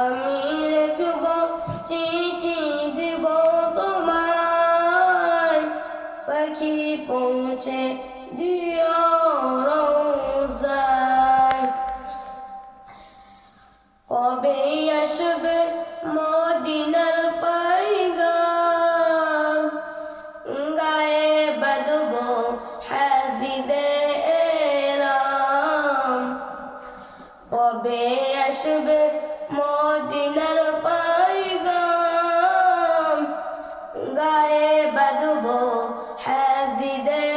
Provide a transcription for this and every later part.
আমি লিখব, চিঠি দিব তোমায়। পাখি পৌঁছে দিও রোজায়। কবে আসবে মদিনার পাইগাম? গায়ে বাদব হাজিদে রাম কবে আসবে মদিনার পাইগাম গায়ে বাদব হাজিদে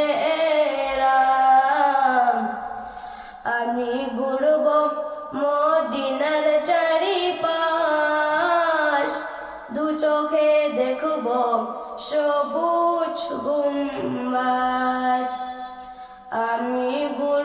রাম। আমি ঘুরব মদিনার চারিপাশ, দু চোখে দেখব সবুজ গুম্বাজ। আমি ঘুরব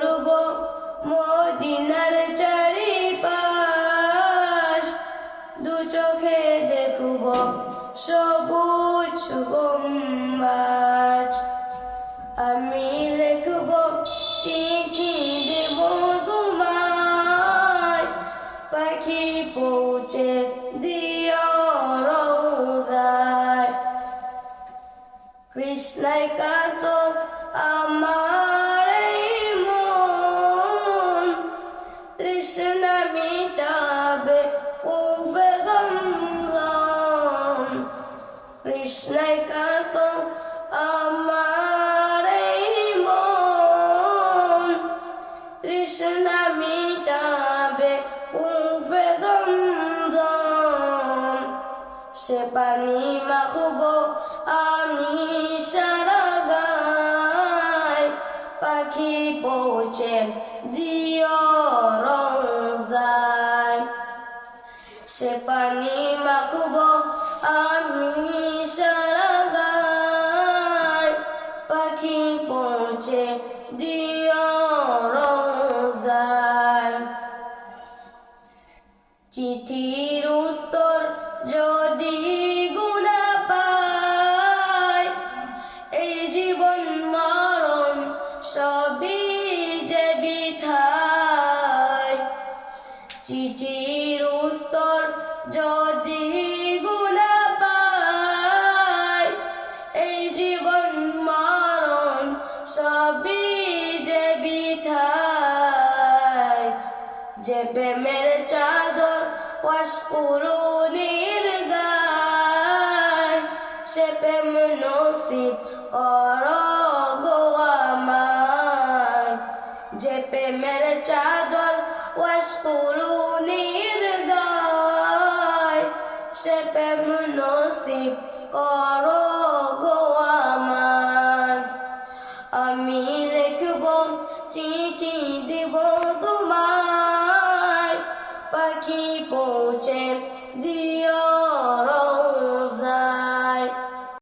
পাখি পৌঁছে দিও রৌদায় কৃষ্ণায় কাত আমার তৃষ্ণা মিটাবে উবে গঙ্গম কৃষ্ণায় সে পানি মাখব আমি সারা গায়। পাখি পৌঁছে দিও যায় সে পানি এই জীবন মরণ সবই যে যদি গুণা এই যে বিথায় প্রেমের চাদর ওয়াসকুরুনির গায় সে প্রেম নসিব কর গো আমার যে প্রেমের চাদর ওয়াসকুরুনির গায় সে প্রেম নসিব